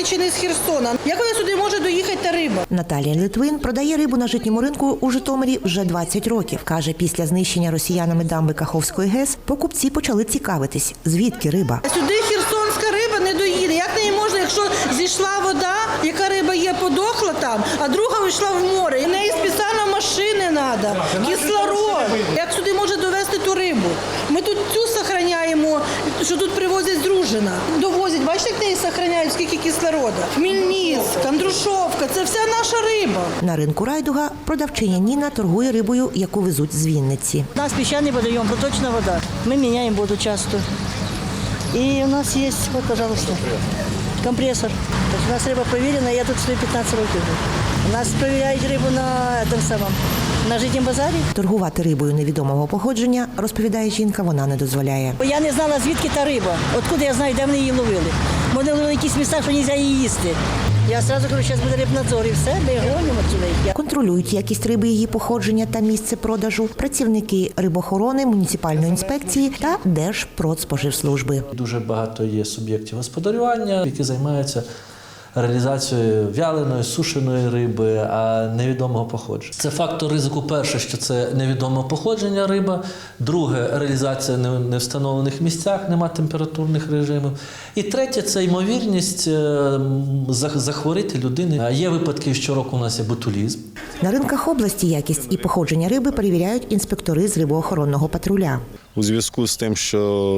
Донеччини з Херсона. Як вона сюди може доїхати та риба? Наталія Литвин продає рибу на житньому ринку у Житомирі вже 20 років. Каже, після знищення росіянами дамби Каховської ГЕС покупці почали цікавитись, звідки риба. Сюди херсонська риба не доїде. Як неї можна, якщо зійшла вода, яка риба є, подохла там, а друга вийшла в море. І неї спеціально машини треба, кислород. Як сюди може довезти ту рибу? Ми тут цю сохраняємо, що тут привозять з Дружина. Довозять, бачите, як неї сохраняють, скільки кислорода. Хмельницьк, Андрушовка, це вся наша риба. На ринку Райдуга продавчиня Ніна торгує рибою, яку везуть з Вінниці. У нас піщаний водойом, проточна вода. Ми міняємо воду часто. И у нас есть, вот, пожалуйста, компрессор. У нас рыба проверена, я тут стою 15 років. У нас проверяють рибу на этом самом, на житнім базарі. Торгувати рибою невідомого походження, розповідає жінка, вона не дозволяє. Я не знала, звідки та риба. Откуда я знаю, де вони її ловили. Вони в якісь міста, що не можна її їсти. Я одразу кажу, зараз буде рибнадзор і все, ми гонимо сюди. Контролюють якість риби, її походження та місце продажу працівники рибохорони, муніципальної інспекції та Держпродспоживслужби. Дуже багато є суб'єктів господарювання, які займаються реалізацією вяленої, сушеної риби, а невідомого походження. Це фактор ризику перше, що це невідоме походження риба. Друге реалізація не не в встановлених місцях, нема температурних режимів. І третє це ймовірність е, м, зах- захворіти людини. А Є випадки, щороку у нас є ботулізм. На ринках області якість і походження риби перевіряють інспектори з рибоохоронного патруля. у зв'язку з тим, що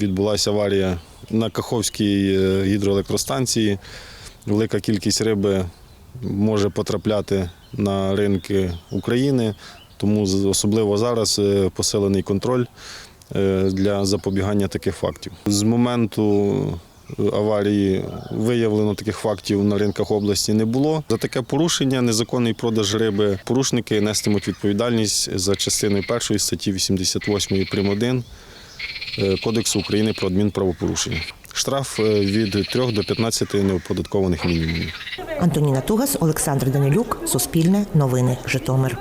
відбулася аварія на Каховській е, гідроелектростанції. Велика кількість риби може потрапляти на ринки України, тому особливо зараз е, посилений контроль е, для запобігання таких фактів. З моменту аварії виявлено таких фактів на ринках області не було. За таке порушення, незаконний продаж риби, порушники нестимуть відповідальність за частиною першої статті 88 прим. 1 е, Кодексу України про адмінправопорушення. Штраф е, від 3 до 15 неоподаткованих мінімумів. Антоніна Тугас, Олександр Данилюк, Суспільне, Новини, Житомир.